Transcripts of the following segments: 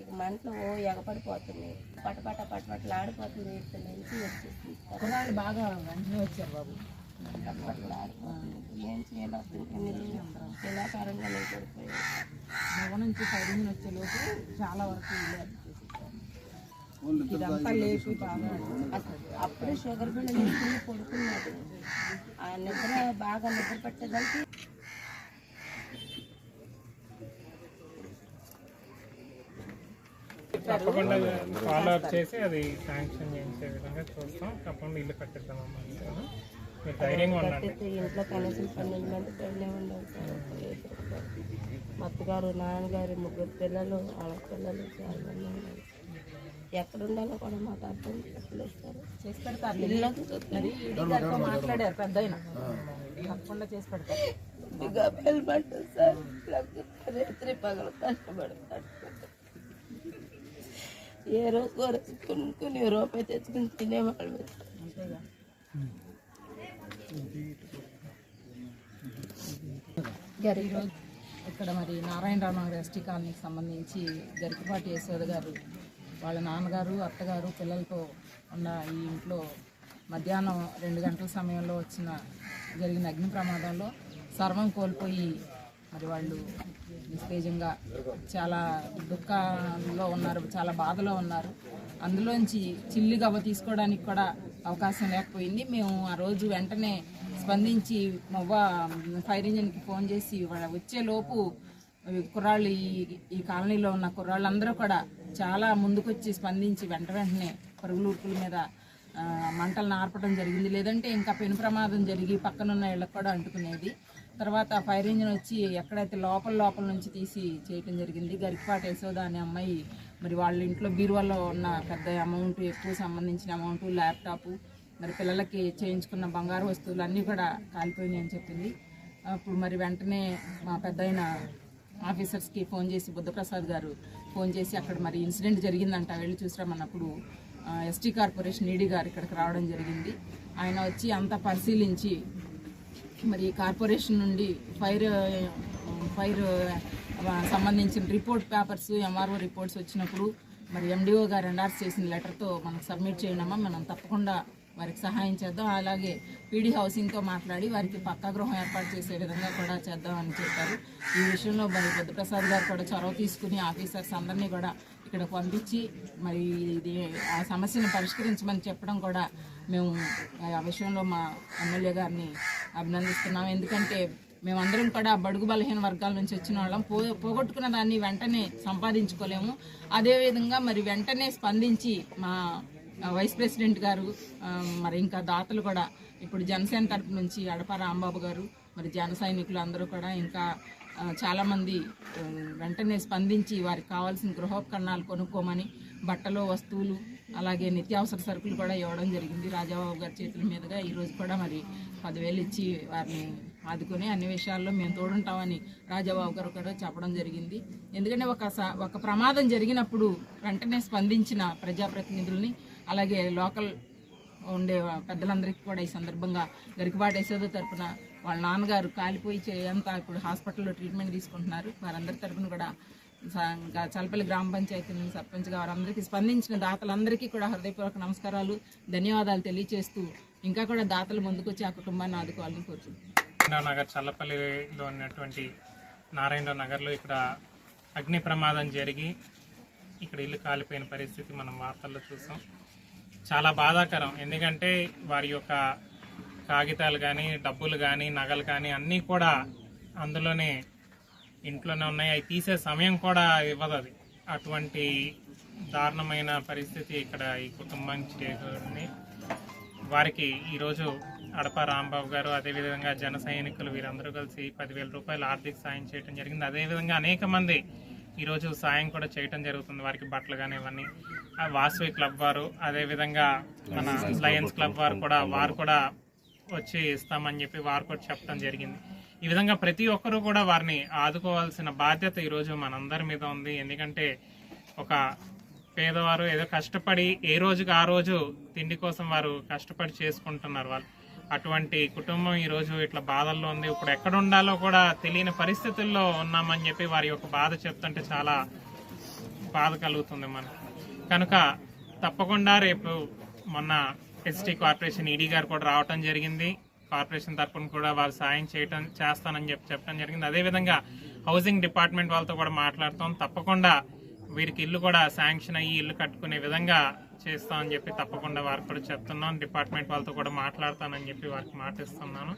ఇక మంటలు ఓ ఎగపడిపోతుంది. పటపట పటపట్లు ఆడిపోతుంది. ఇక్కడ నుంచి వచ్చేసి కుర్రాళ్ళు బాగా వెంటనే వచ్చారు బాబు. పటపట్లు ఆడిపోతుంది ఏం చేయాలి శిలాకారంగా నేను పడిపోయాను మగ నుంచి పైన వచ్చే లోపు చాలా వరకు. ఇదంతా లేపి బాగా అప్పుడే షుగర్ బిళ్ళ పడుకున్నాడు ఆ నిద్ర బాగా నిద్ర పట్టేదానికి తప్పకుండా ఫాలో అప్ చేసి అది శాంక్షన్ చేయించే విధంగా చూస్తాం. తప్పకుండా ఇల్లు కట్టిద్దామమ్మా? మీరు ధైర్యంగా ఉండండి. ఇంట్లో కనీసం పన్నెండు మంది ఇద్దరు మా అత్తగారు నాన్నగారు ముగ్గురు పిల్లలు వాళ్ళ పిల్లలు చాలా మంది ఉన్నారు. ఎక్కడ ఉండాలో కూడా మాకు అర్థం చేసి పెడతారు. ఇల్లు మాట్లాడారు పెద్ద తప్పకుండా చేసి పెడతారు. పగలు కష్టపడతాడు ఏ రోజు కూర కొనుక్కొని రూపాయి తెచ్చుకుని తినేవాళ్ళు అంతేగా ఈరోజు ఇక్కడ మరి నారాయణరావు నగర్ ఎస్టీ కాలనీకి సంబంధించి గరికపాటి యశోద గారు వాళ్ళ నాన్నగారు అత్తగారు పిల్లలతో ఉన్న ఈ ఇంట్లో మధ్యాహ్నం రెండు గంటల సమయంలో వచ్చిన జరిగిన అగ్ని ప్రమాదంలో సర్వం కోల్పోయి మరి వాళ్ళు నిస్తేజంగా చాలా దుఃఖంలో ఉన్నారు చాలా బాధలో ఉన్నారు. అందులోంచి చిల్లి గవ్వ తీసుకోవడానికి కూడా అవకాశం లేకపోయింది. మేము ఆ రోజు వెంటనే స్పందించి మొవ్వ ఫైర్ ఇంజిన్కి ఫోన్ చేసి వచ్చేలోపు కుర్రాళ్ళు ఈ ఈ కాలనీలో ఉన్న కుర్రాళ్ళందరూ కూడా చాలా ముందుకొచ్చి స్పందించి వెంట వెంటనే పరుగులు ఉరుకుల మీద మంటలను ఆర్పడం జరిగింది. లేదంటే ఇంకా పెను ప్రమాదం జరిగి పక్కనున్న ఇళ్ళకు కూడా అంటుకునేది. తర్వాత ఫైర్ ఇంజిన్ వచ్చి ఎక్కడైతే లోపల లోపల నుంచి తీసి చేయటం జరిగింది. గరికపాటి యశోద అనే అమ్మాయి మరి వాళ్ళ ఇంట్లో బీరువాలో ఉన్న పెద్ద అమౌంట్ ఎక్కువ సంబంధించిన అమౌంట్ ల్యాప్టాప్ మరి పిల్లలకి చేయించుకున్న బంగారు వస్తువులు అన్నీ కూడా కాలిపోయినాయి అని చెప్పింది. అప్పుడు మరి వెంటనే మా పెద్ద ఆఫీసర్స్కి ఫోన్ చేసి బుద్ధప్రసాద్ గారు ఫోన్ చేసి అక్కడ మరి ఇన్సిడెంట్ జరిగిందంట. వెళ్ళి చూసిరామన్నప్పుడు ఎస్టీ కార్పొరేషన్ ఈడీ గారు ఇక్కడికి రావడం జరిగింది. ఆయన వచ్చి అంతా పరిశీలించి మరి కార్పొరేషన్ నుండి ఫైర్ ఫైర్ సంబంధించిన రిపోర్ట్ పేపర్స్ ఎంఆర్ఓ రిపోర్ట్స్ వచ్చినప్పుడు మరి ఎండిఓ గారు ఎన్ఆర్స్ చేసిన లెటర్తో మనకు సబ్మిట్ చేయడమా మనం తప్పకుండా వారికి సహాయం చేద్దాం. అలాగే పీడీ హౌసింగ్తో మాట్లాడి వారికి పక్కా గృహం ఏర్పాటు చేసే విధంగా కూడా చేద్దామని చెప్పారు. ఈ విషయంలో మరి బుద్ధప్రసాద్ గారు కూడా చొరవ తీసుకుని ఆఫీసర్స్ అందరినీ కూడా ఇక్కడ పంపించి మరి ఇది ఆ సమస్యను పరిష్కరించమని చెప్పడం కూడా మేము ఆ విషయంలో మా ఎమ్మెల్యే గారిని అభినందిస్తున్నాం. ఎందుకంటే మేమందరం కూడా బడుగు బలహీన వర్గాల నుంచి వచ్చిన వాళ్ళం. పో పోగొట్టుకున్న దాన్ని వెంటనే సంపాదించుకోలేము. అదేవిధంగా మరి వెంటనే స్పందించి మా వైస్ ప్రెసిడెంట్ గారు మరి ఇంకా దాతలు కూడా ఇప్పుడు జనసేన తరపు నుంచి అడప రాంబాబు గారు మరి జన సైనికులు అందరూ కూడా ఇంకా చాలామంది వెంటనే స్పందించి వారికి కావాల్సిన గృహోపకరణాలు కొనుక్కోమని బట్టలు వస్తువులు అలాగే నిత్యావసర సరుకులు కూడా ఇవ్వడం జరిగింది. రాజాబాబు గారి చేతుల మీదుగా ఈరోజు కూడా మరి పదివేలు ఇచ్చి వారిని ఆదుకొని అన్ని విషయాల్లో మేము తోడుంటామని రాజాబాబు గారు కూడా చెప్పడం జరిగింది. ఎందుకంటే ఒక స- ఒక ప్రమాదం జరిగినప్పుడు వెంటనే స్పందించిన ప్రజాప్రతినిధుల్ని అలాగే లోకల్ ఉండే పెద్దలందరికీ కూడా ఈ సందర్భంగా గరికపాటి యశోద తరపున వాళ్ళ నాన్నగారు కాలిపోయి చేయంతా ఇప్పుడు హాస్పిటల్లో ట్రీట్మెంట్ తీసుకుంటున్నారు. వారందరి తరపున కూడా ఇంకా చలపల్లి గ్రామ పంచాయతీ నుంచి సర్పంచ్ గారు అందరికీ స్పందించిన దాతలందరికీ కూడా హృదయపూర్వక నమస్కారాలు ధన్యవాదాలు తెలియజేస్తూ ఇంకా కూడా దాతలు ముందుకొచ్చి ఆ కుటుంబాన్ని ఆదుకోవాలని కోరుతున్నాను నగర్ చల్లపల్లిలో ఉన్నటువంటి నారాయణరావు నగర్లో ఇక్కడ అగ్ని ప్రమాదం జరిగి ఇక్కడ ఇల్లు కాలిపోయిన పరిస్థితి మనం వార్తల్లో చూసాం. చాలా బాధాకరం. ఎందుకంటే వారి యొక్క కాగితాలు కానీ డబ్బులు కానీ నగలు కానీ అన్నీ కూడా అందులోనే ఇంట్లోనే ఉన్నాయి. అవి తీసే సమయం కూడా ఇవ్వదు అది. అటువంటి దారుణమైన పరిస్థితి ఇక్కడ ఈ కుటుంబానికి చేకూరింది వారికి ఈరోజు అడప రాంబాబు గారు అదేవిధంగా జన సైనికులు వీరందరూ కలిసి పదివేల రూపాయలు ఆర్థిక సాయం చేయడం జరిగింది. అదేవిధంగా అనేక మంది ఈరోజు సాయం కూడా చేయటం జరుగుతుంది. వారికి బట్టలు కానీ ఇవన్నీ వాసవి క్లబ్ వారు అదేవిధంగా మన లయన్స్ క్లబ్ వారు కూడా వారు కూడా వచ్చి ఇస్తామని చెప్పి వారు కూడా చెప్పడం జరిగింది. ఈ విధంగా ప్రతి ఒక్కరూ కూడా వారిని ఆదుకోవాల్సిన బాధ్యత ఈరోజు మనందరి మీద ఉంది. ఎందుకంటే ఒక పేదవారు ఏదో కష్టపడి ఏ రోజుకి ఆ రోజు తిండి కోసం వారు కష్టపడి చేసుకుంటున్నారు. వాళ్ళు అటువంటి కుటుంబం ఈరోజు ఇట్లా బాధల్లో ఉంది. ఇప్పుడు ఎక్కడ ఉండాలో కూడా తెలియని పరిస్థితుల్లో ఉన్నామని చెప్పి వారి యొక్క బాధ చెప్తుంటే చాలా బాధ కలుగుతుంది మనకు. కనుక తప్పకుండా రేపు మొన్న ఎస్టీ కార్పొరేషన్ ఈడీ గారు కూడా రావటం జరిగింది. కార్పొరేషన్ తరపున కూడా వారు సాయం చేయటం చేస్తానని చెప్పి చెప్పడం జరిగింది. అదేవిధంగా హౌసింగ్ డిపార్ట్మెంట్ వాళ్ళతో కూడా మాట్లాడతాం. తప్పకుండా వీరికి ఇల్లు కూడా శాంక్షన్ అయ్యి ఇల్లు కట్టుకునే విధంగా చేస్తామని చెప్పి తప్పకుండా వారికి కూడా చెప్తున్నాం. డిపార్ట్మెంట్ వాళ్ళతో కూడా మాట్లాడతానని చెప్పి వారికి మాటిస్తున్నాను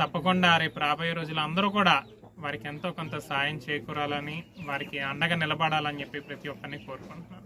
తప్పకుండా రేపు రాబోయే రోజులు అందరూ కూడా వారికి ఎంతో కొంత సాయం చేకూరాలని వారికి అండగా నిలబడాలని చెప్పి ప్రతి ఒక్కరిని కోరుకుంటున్నాను.